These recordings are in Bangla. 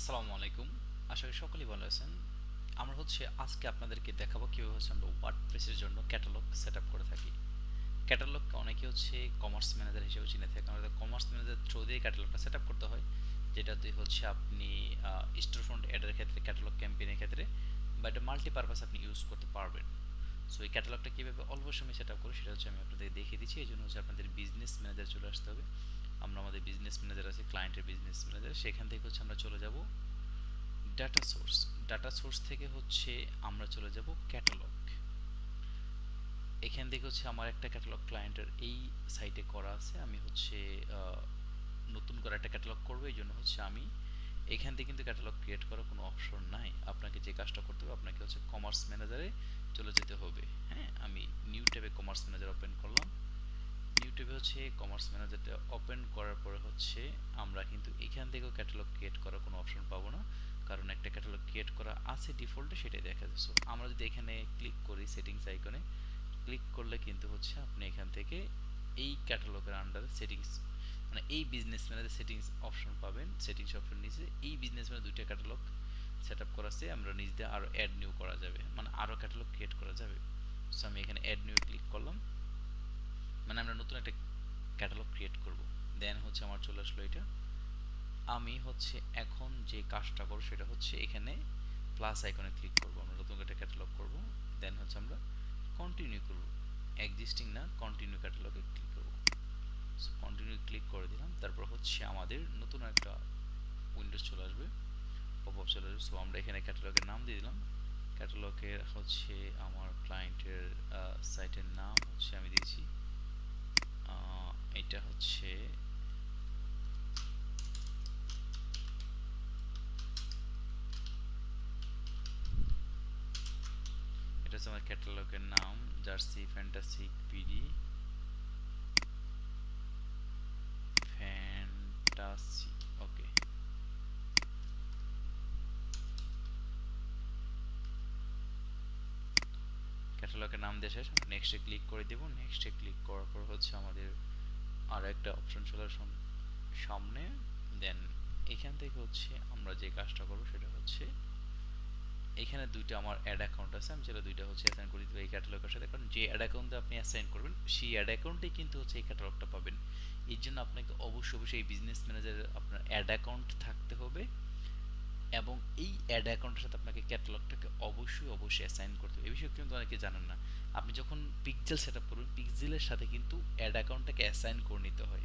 আসসালামু আলাইকুম। আশা করি সকলেই ভালো আছেন। আমরা হচ্ছে আজকে আপনাদেরকে দেখাবো কীভাবে হচ্ছে আমরা ওয়ার্ডপ্রেসের জন্য ক্যাটালগ সেট করে থাকি। ক্যাটালগকে অনেকে হচ্ছে কমার্স ম্যানেজার হিসেবে চিনে থাকে আমাদের কমার্স ম্যানেজার থ্রু দিয়ে ক্যাটালগটা সেট করতে হয়। যেটা দিয়ে হচ্ছে আপনি স্টোর ফ্রন্ট অ্যাডের ক্ষেত্রে ক্যাটালগ ক্যাম্পেইনের ক্ষেত্রে বা এটা মাল্টিপারপাস আপনি ইউজ করতে পারবেন। সো এই ক্যাটালগটা কীভাবে অল্প সময় সেট আপ করি সেটা হচ্ছে আমি আপনাদের দেখিয়ে দিচ্ছি। এই জন্য হচ্ছে আপনাদের বিজনেস ম্যানেজার চলে আসতে হবে। আমরা আমাদের বিজনেস ম্যানেজার আছে ক্লায়েন্টের বিজনেস ম্যানেজার সেখান থেকে হচ্ছে আমরা চলে যাব ডাটা সোর্স ডাটা সোর্স থেকে হচ্ছে আমরা চলে যাব ক্যাটালগ এখান থেকে হচ্ছে আমার একটা ক্যাটালগ ক্লায়েন্টের এই সাইটে করা আছে। আমি হচ্ছে নতুন করে একটা ক্যাটালগ করব, এই জন্য হচ্ছে আমি এখান থেকে কিন্তু ক্যাটালগ ক্রিয়েট করার কোনো অপশন নাই। আপনাকে যে কাজটা করতে হবে, আপনাকে হচ্ছে কমার্স ম্যানেজারে চলে যেতে হবে। হ্যাঁ আমি নিউ ট্যাবে কমার্স ম্যানেজার ওপেন করলাম। ইউটিউবে হচ্ছে কমার্স ম্যানেজারটা ওপেন করার পরে হচ্ছে আমরা কিন্তু এখান থেকেও ক্যাটালগ ক্রিয়েট করার কোনো অপশন পাবো না। কারণ একটা ক্যাটালগ ক্রিয়েট করা আছে ডিফল্টে সেটাই দেখা যাচ্ছে সো আমরা যদি এখানে ক্লিক করি সেটিংস আইকনে ক্লিক করলে কিন্তু হচ্ছে আপনি এখান থেকে এই ক্যাটালগের আন্ডারে সেটিংস মানে এই বিজনেস ম্যানেজার সেটিংস অপশন পাবেন। সেটিংস অপশন নিচে এই বিজনেস ম্যানেজার দুইটা ক্যাটালগ সেট আপ করা আছে, আমরা নিজ আরও অ্যাড নিউ করা যাবে। মানে আরও ক্যাটালগ ক্রিয়েট করা যাবে। সো আমি এখানে অ্যাড নিউ ক্লিক করলাম। মানে আমরা নতুন একটা ক্যাটালগ ক্রিয়েট করব। দেন হচ্ছে আমার চলে আসলো এটা। আমি হচ্ছে এখন যে কাজটা করব সেটা হচ্ছে এখানে প্লাস আইকনে ক্লিক করব। আমরা নতুন একটা ক্যাটালগ করব। দেন হচ্ছে আমরা কন্টিনিউ করব। এক্সিস্টিং না কন্টিনিউ ক্যাটালগে ক্লিক করব। সো কন্টিনিউ ক্লিক করে দিলাম। তারপর হচ্ছে আমাদের নতুন একটা উইন্ডোজ চলে আসবে। পপ আপ চলে আসবে। সো আমরা এখানে ক্যাটালগের নাম দিয়ে দিলাম। ক্যাটালগের হচ্ছে আমার ক্লায়েন্টের সাইটের নাম হচ্ছে আমি দিয়েছি। এটা হচ্ছে এটা হচ্ছে ক্যাটালগের নাম, jersey fantastic BD. Fantasy, okay. ক্যাটালগের নাম দিয়ে শেষ নেক্সটে ক্লিক করে দেব। নেক্সটে ক্লিক করার পর হচ্ছে আমাদের আর একটা অপশন চলে সামনে। দেন এখান থেকে হচ্ছে আমরা যে কাজটা করব সেটা হচ্ছে এখানে দুইটা আমার অ্যাড অ্যাকাউন্ট আছে, আমি সেটা দুইটা হচ্ছে অ্যাসাইন করে দিব এই ক্যাটালগের সাথে। কারণ যে অ্যাড অ্যাকাউন্টে আপনি অ্যাসাইন করবেন, সেই অ্যাড অ্যাকাউন্টেই কিন্তু হচ্ছে এই ক্যাটালগটা পাবেন। এর জন্য আপনাকে অবশ্যই অবশ্যই এই বিজনেস ম্যানেজারের আপনার অ্যাড অ্যাকাউন্ট থাকতে হবে। এবং এই অ্যাড অ্যাকাউন্টের সাথে আপনাকে ক্যাটালগটাকে অবশ্যই অবশ্যই অ্যাসাইন করতে হবে। এই বিষয়ে কিন্তু অনেকে জানেন না। আপনি যখন পিকজেল সেট আপ করবেন পিকজেলের সাথে কিন্তু অ্যাড অ্যাকাউন্টটাকে অ্যাসাইন করে নিতে হয়।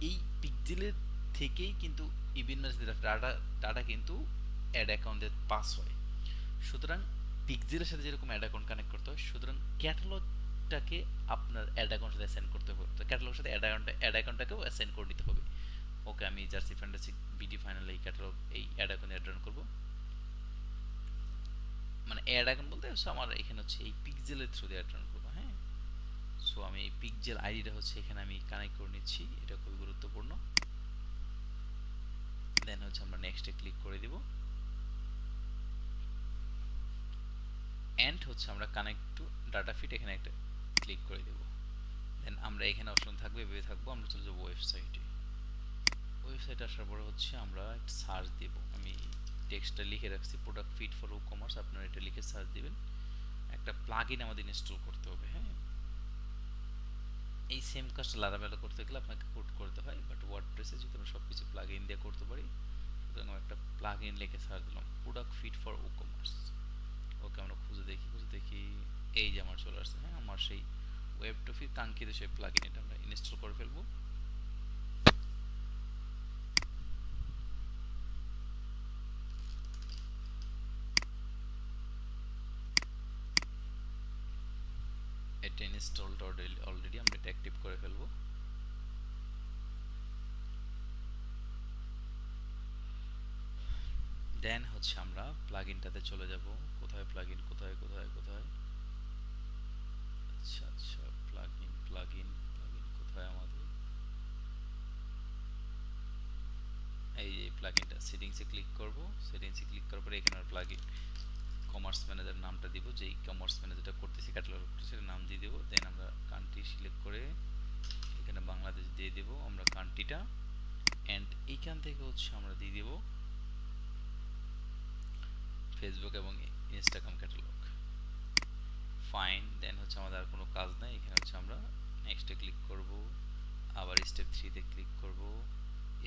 এই পিকজেলের থেকেই কিন্তু বিভিন্ন ডাটা ডাটা কিন্তু অ্যাড অ্যাকাউন্টে পাস হয়। সুতরাং পিকজেলের সাথে যেরকম অ্যাড অ্যাকাউন্ট কানেক্ট করতে হয়, সুতরাং ক্যাটালগটাকে আপনার অ্যাড অ্যাকাউন্টের সাথে অ্যাসাইন করতে হবে। তো ক্যাটালগের সাথে অ্যাড অ্যাকাউন্ট অ্যাড অ্যাকাউন্টটাকেও অ্যাসাইন করে নিতে হবে। ওকে আমি জার্সি ফ্যান্টাসি বিডি ফাইনাল এই ক্যাটালগ, এই অ্যাড অ্যাকাউন্ট অ্যাড করব। মানে অ্যাড অ্যাকাউন্ট বলতে আমার এখানে হচ্ছে এই পিকজেলের থ্রু দিয়ে অ্যাড করব হ্যাঁ? সো আমি এই পিকজেল আইডিটা হচ্ছে এখানে আমি কানেক্ট করে নিচ্ছি, এটা খুবই গুরুত্বপূর্ণ। দেন হচ্ছে আমরা নেক্সটে ক্লিক করে দিব। এন্ড হচ্ছে আমরা কানেক্ট টু ডাটা ফিট এখানে একটা ক্লিক করে দেব। দেন আমরা এখানে অপশন থাকবে ভেবে থাকব, আমরা চলে যাব ওয়েবসাইটে ওয়েবসাইট আসার পরে হচ্ছে আমরা সার্চ দেব। আমি টেক্সটটা লিখে রাখছি product feed for Woo commerce আপনারা এটা লিখে সার্চ দিবেন। একটা প্লাগ ইন আমাদের ইনস্টল করতে হবে হ্যাঁ? এই সেম কাজটা লারাবেলা করতে গেলে আপনাকে কোড করতে হয় বাট ওয়ার্ড ওয়ার্ডপ্রেসে যদি আমরা সব কিছু প্লাগ ইন দিয়ে করতে পারি, সুতরাং আমরা একটা প্লাগ ইন লিখে সার্চ দিলাম product feed for Woo commerce okay, আমরা খুঁজে দেখি খুঁজে দেখি, এই যে আমার চলে আসছে হ্যাঁ? আমার সেই ওয়েব টফির কাঙ্ক্ষিত সেই প্লাগ ইন এটা আমরা ইনস্টল করে ফেলব। এটা ইনস্টলড অলরেডি আমরা এটা অ্যাক্টিভ করে ফেলব। দেন হচ্ছে আমরা প্লাগইনটাতে চলে যাব। কোথায় প্লাগইন কোথায় কোথায় কোথায়? আচ্ছা আচ্ছা প্লাগইন প্লাগইন প্লাগইন কোথায় আমাদের? এই যে প্লাগইনটা সেটিংসে ক্লিক করব। সেটিংসে ক্লিক করার পরে এখানে প্লাগইন কমার্স ম্যানেজার নামটা দিব, যেই কমার্স ম্যানেজারটা করতেছি ক্যাটালগ করতেছি নাম দিয়ে দেবো। দেন আমরা কান্ট্রি সিলেক্ট করে এখানে বাংলাদেশ দিয়ে দেবো আমরা কান্ট্রিটা অ্যান্ড এইখান থেকে হচ্ছে আমরা দিয়ে দেবো ফেসবুক এবং ইনস্টাগ্রাম ক্যাটালগ ফাইন দেন হচ্ছে আমাদের আর কোনো কাজ নাই। এখানে হচ্ছে আমরা নেক্সটে ক্লিক করব, আবার স্টেপ থ্রিতে ক্লিক করব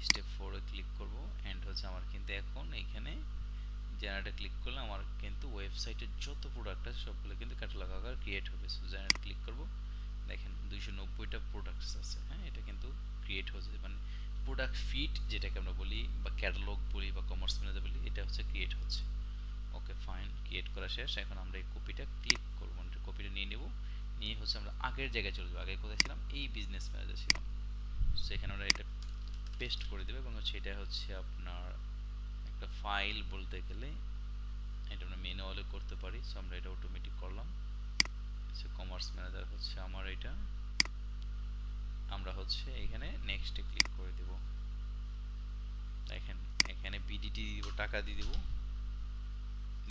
স্টেপ ফোরে ক্লিক করব অ্যান্ড হচ্ছে আমার কিন্তু এখন এইখানে জেনারেটে ক্লিক করলে আমার কিন্তু ওয়েবসাইটের যত প্রোডাক্ট আছে সবগুলো কিন্তু ক্যাটালগ আকার ক্রিয়েট হবে। সো জেনারেট ক্লিক করব। দেখেন দুইশো নব্বইটা প্রোডাক্টস আছে হ্যাঁ? এটা কিন্তু ক্রিয়েট হচ্ছে মানে প্রোডাক্ট ফিট যেটাকে আমরা বলি বা ক্যাটালগ বলি বা কমার্স ম্যানেজার বলি, এটা হচ্ছে ক্রিয়েট হচ্ছে। ওকে ফাইন ক্রিয়েট করা শেষ। এখন আমরা এই কপিটা ক্লিক করব। মানে কপিটা নিয়ে নেব। নিয়ে হচ্ছে আমরা আগের জায়গায় চলে যাব। আগে কোথায় ছিলাম, এই বিজনেস ম্যানেজার ছিলাম। সেখানে আমরা এটা পেস্ট করে দেবো এবং হচ্ছে এটা হচ্ছে আপনার একটা ফাইল বলতে গেলে, এটা আমরা ম্যানুয়ালি করতে পারি সো আমরা এটা অটোমেটিক করলাম। হচ্ছে কমার্স ম্যানেজার হচ্ছে আমার এটা। আমরা হচ্ছে এখানে নেক্সটে ক্লিক করে দেব। দেখেন, এখানে বিডিটি দিব, টাকা দিয়ে দিব।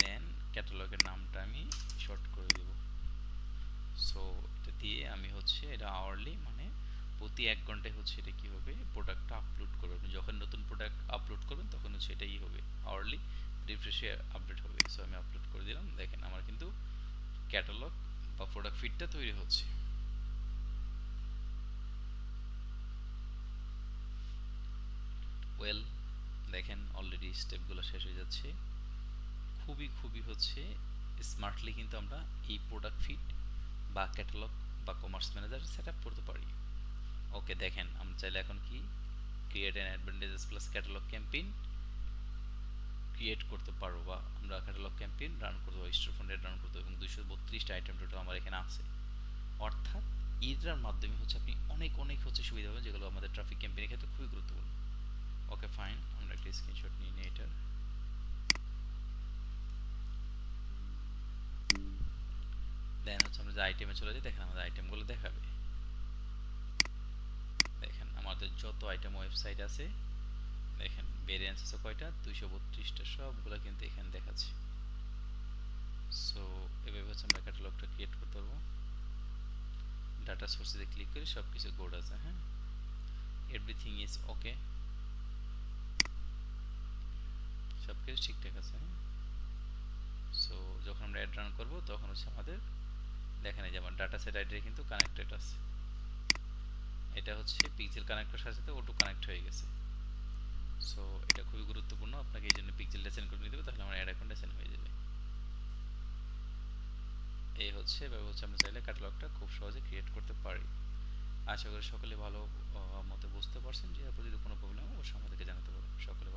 দেন ক্যাটালগের নামটা আমি শর্ট করে দেব। সো এটা দিয়ে আমি হচ্ছে এটা আওয়ারলি প্রতি এক ঘন্টায় হচ্ছে এটা কি হবে? প্রোডাক্টটা আপলোড করবে। যখন নতুন প্রোডাক্ট আপলোড করবেন, তখন হচ্ছে এটাই হবে। আওয়ারলি রিফ্রেশে আপডেট হবে। সো আমি আপলোড করে দিলাম। দেখেন, আমার কিন্তু ক্যাটালগ বা প্রোডাক্ট ফিডটা তৈরি হচ্ছে। ওয়েল দেখেন অলরেডি স্টেপগুলো শেষ হয়ে যাচ্ছে। খুবই খুবই হচ্ছে স্মার্টলি কিন্তু আমরা এই প্রোডাক্ট ফিট বা ক্যাটালগ বা কমার্স ম্যানেজার সেট করতে পারি। ওকে দেখেন আমরা চাইলে এখন কি? Create and advantages plus catalogue campaign create করতে পারব বা আমরা ক্যাটালগ ক্যাম্পেইন রান করতে পারব স্টোর ফ্রন্টে রান করতে পারব এবং দুশো বত্রিশটা আইটেম টোটাল আমার এখানে আছে। অর্থাৎ এটার মাধ্যমে হচ্ছে আপনি অনেক অনেক হচ্ছে সুবিধা হবে, যেগুলো আমাদের ট্রাফিক ক্যাম্পেইনের ক্ষেত্রে খুবই গুরুত্বপূর্ণ। ওকে ফাইন আমরা একটা স্ক্রিনশট নিয়ে নিই এটার। দেন হচ্ছে আমরা যে আইটেমে চলে যাই, দেখেন আমাদের আইটেমগুলো দেখাবে। আমাদের যত আইটেম ওয়েবসাইট আছে, দেখেন ভেরিয়েন্স আছে কয়টা? দুইশো বত্রিশটা, সবগুলো কিন্তু এখানে দেখাচ্ছে। সো এভাবে হচ্ছে আমরা ক্যাটালগটা ক্রিয়েট করতে পারব। ডাটা সোর্সে ক্লিক করে সব কিছু গোড আছে হ্যাঁ? এভরিথিং ইজ ওকে সব কিছু ঠিকঠাক আছে হ্যাঁ? সো যখন আমরা অ্যাড রান করব, তখন হচ্ছে আমাদের, দেখেন এই যেমন ডাটা সেট আইডি কিন্তু কানেক্টেড আছে। এটা হচ্ছে পিক্সেল কানেক্টর সাথে ওটু কানেক্ট হয়ে গেছে। সো এটা খুবই গুরুত্বপূর্ণ, আপনাকে এই জন্য পিক্সেলটা সেন্ড করে নিতে হবে, তাহলে আমার অ্যাড অ্যাকাউন্টে সেন্ড হয়ে যাবে। এই হচ্ছে, এভাবে হচ্ছে আমরা চাইলে ক্যাটালগটা খুব সহজে ক্রিয়েট করতে পারি। আশা করি সকলে ভালো মতে বুঝতে পারছেন, যে আপনার যদি কোনো প্রবলেম অবশ্যই আমাদেরকে জানাতে পারবেন। সকলে